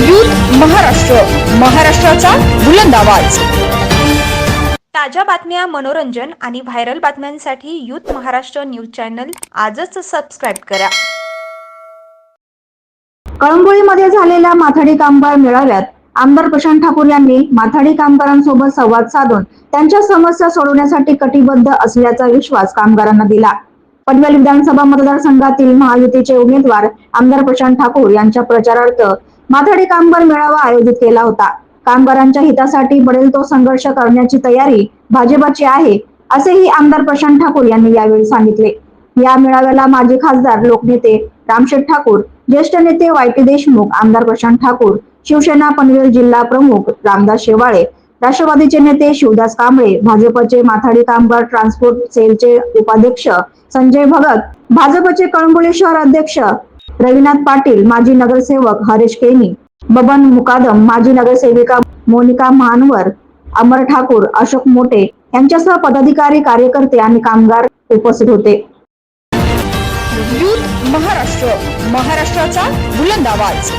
Youth Maharashtra महाराष्ट्राचा बुलंद आवाज. ताज्या बातम्या मनोरंजन आणि व्हायरल बातम्यांसाठी यूथ महाराष्ट्र न्यूज चॅनल आजच सबस्क्राईब करा. कळंबोळीमध्ये झालेल्या माथाडी कामगार मेळाव्यात आमदार प्रशांत ठाकूर यांनी माथाडी कामगारांसोबत संवाद साधून त्यांच्या समस्या सोडवण्यासाठी कटिबद्ध असल्याचा विश्वास कामगारांना दिला. पनवेल विधानसभा मतदारसंघातील महायुतीचे उमेदवार आमदार प्रशांत ठाकूर यांच्या प्रचारार्थ माथाडी कामगार मेळावा आयोजित केला होता. कामगारांच्या हितासाठी बडेल तो संघर्ष करण्याची तयारी भाजपाची आहे असेही आमदार प्रशांत ठाकूर यांनी यावेळी सांगितले. या मेळाव्याला माजी खासदार लोकनेते रामशेठ ठाकूर ज्येष्ठ नेते वाय टी देशमुख आमदार प्रशांत ठाकूर शिवसेना पनवेल जिल्हा प्रमुख रामदास शेवाळे राष्ट्रवादीचे नेते शिवदास कांबळे भाजपचे माथाडी कामगार ट्रान्सपोर्ट सेलचे उपाध्यक्ष संजय भगत भाजपचे कळंबोली शहर अध्यक्ष रविनाथ पाटील माजी नगरसेवक हरेश केनी बबन मुकादम माजी नगरसेविका मोनिका महानवर अमर ठाकूर अशोक मोटे यांच्यासह पदाधिकारी कार्यकर्ते आणि कामगार उपस्थित होते. महाराष्ट्र महाराष्ट्राचा बुलंद आवाज.